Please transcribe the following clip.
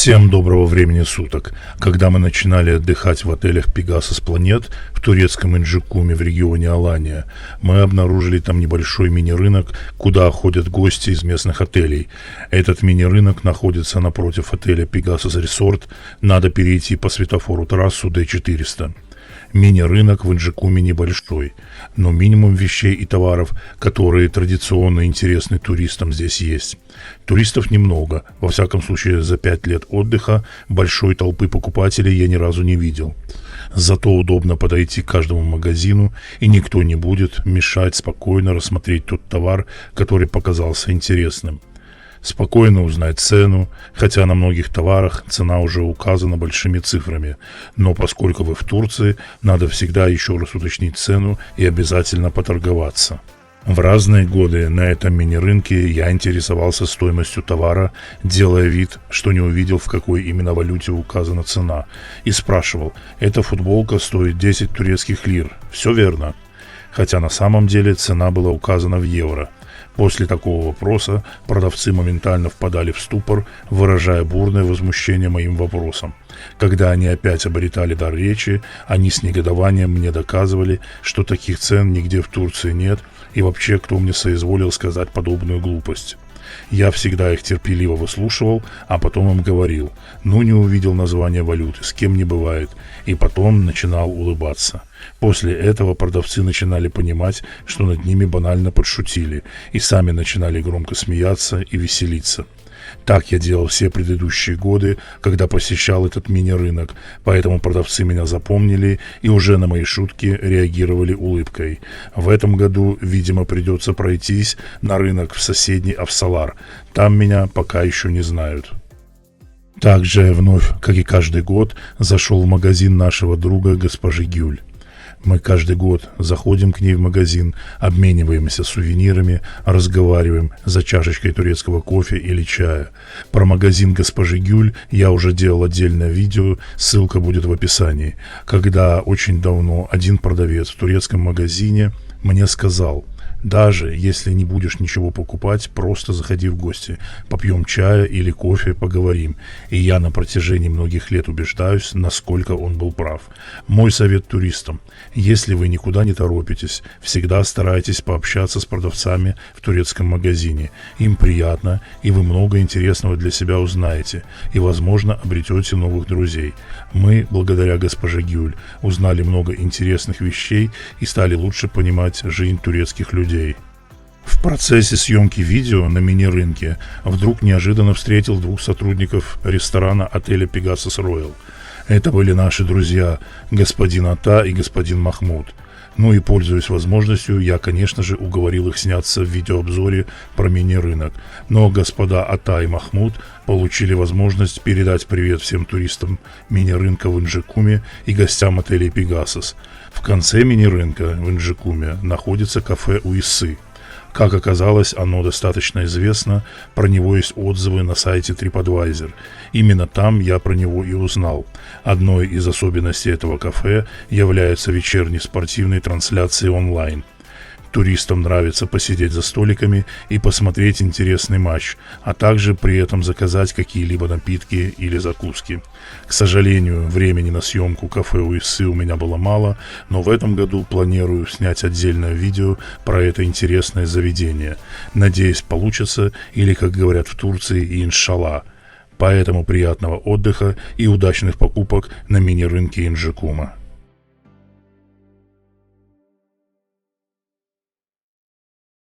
Всем доброго времени суток. Когда мы начинали отдыхать в отелях Пегасос Планет в турецком Инджикуме в регионе Алания, мы обнаружили там небольшой мини-рынок, куда ходят гости из местных отелей. Этот мини-рынок находится напротив отеля Пегасос Resort. Надо перейти по светофору трассу D400. Мини-рынок в Инджикуме небольшой, но минимум вещей и товаров, которые традиционно интересны туристам, здесь есть. Туристов немного, во всяком случае за пять лет отдыха большой толпы покупателей я ни разу не видел. Зато удобно подойти к каждому магазину, и никто не будет мешать спокойно рассмотреть тот товар, который показался интересным спокойно узнать цену, хотя на многих товарах цена уже указана большими цифрами. Но поскольку вы в Турции, надо всегда еще раз уточнить цену и обязательно поторговаться. В разные годы на этом мини-рынке я интересовался стоимостью товара, делая вид, что не увидел, в какой именно валюте указана цена, и спрашивал, эта футболка стоит 10 турецких лир, все верно? Хотя на самом деле цена была указана в евро – После такого вопроса продавцы моментально впадали в ступор, выражая бурное возмущение моим вопросом. Когда они опять обретали дар речи, они с негодованием мне доказывали, что таких цен нигде в Турции нет, и вообще кто мне соизволил сказать подобную глупость. Я всегда их терпеливо выслушивал, а потом им говорил, ну не увидел название валюты, с кем не бывает, и потом начинал улыбаться. После этого продавцы начинали понимать, что над ними банально подшутили, и сами начинали громко смеяться и веселиться. Так я делал все предыдущие годы, когда посещал этот мини-рынок, поэтому продавцы меня запомнили и уже на мои шутки реагировали улыбкой. В этом году, видимо, придется пройтись на рынок в соседний Авсалар. Там меня пока еще не знают. Также вновь, как и каждый год, зашел в магазин нашего друга госпожи Гюль. Мы каждый год заходим к ней в магазин, обмениваемся сувенирами, разговариваем за чашечкой турецкого кофе или чая. Про магазин госпожи Гюль я уже делал отдельное видео, ссылка будет в описании. Когда очень давно один продавец в турецком магазине мне сказал – даже если не будешь ничего покупать, просто заходи в гости. Попьем чая или кофе, поговорим. И я на протяжении многих лет убеждаюсь, насколько он был прав. Мой совет туристам. Если вы никуда не торопитесь, всегда старайтесь пообщаться с продавцами в турецком магазине. Им приятно, и вы много интересного для себя узнаете. И, возможно, обретете новых друзей. Мы, благодаря госпоже Гюль, узнали много интересных вещей и стали лучше понимать жизнь турецких людей людей. В процессе съемки видео на мини-рынке вдруг неожиданно встретил двух сотрудников ресторана отеля «Пегасос Роyal. Это были наши друзья, господин Ата и господин Махмуд. Ну и, пользуясь возможностью, я, конечно же, уговорил их сняться в видеообзоре про мини-рынок. Но господа Ата и Махмуд получили возможность передать привет всем туристам мини-рынка в Инжикуме и гостям отеля «Пегасос». В конце мини-рынка в Инджикуме находится кафе Уисы. Как оказалось, оно достаточно известно, про него есть отзывы на сайте TripAdvisor. Именно там я про него и узнал. Одной из особенностей этого кафе является вечерние спортивные трансляции онлайн – Туристам нравится посидеть за столиками и посмотреть интересный матч, а также при этом заказать какие-либо напитки или закуски. К сожалению, времени на съемку кафе Уисы у меня было мало, но в этом году планирую снять отдельное видео про это интересное заведение. Надеюсь, получится, или, как говорят в Турции, иншалла. Поэтому приятного отдыха и удачных покупок на мини-рынке Инжикума.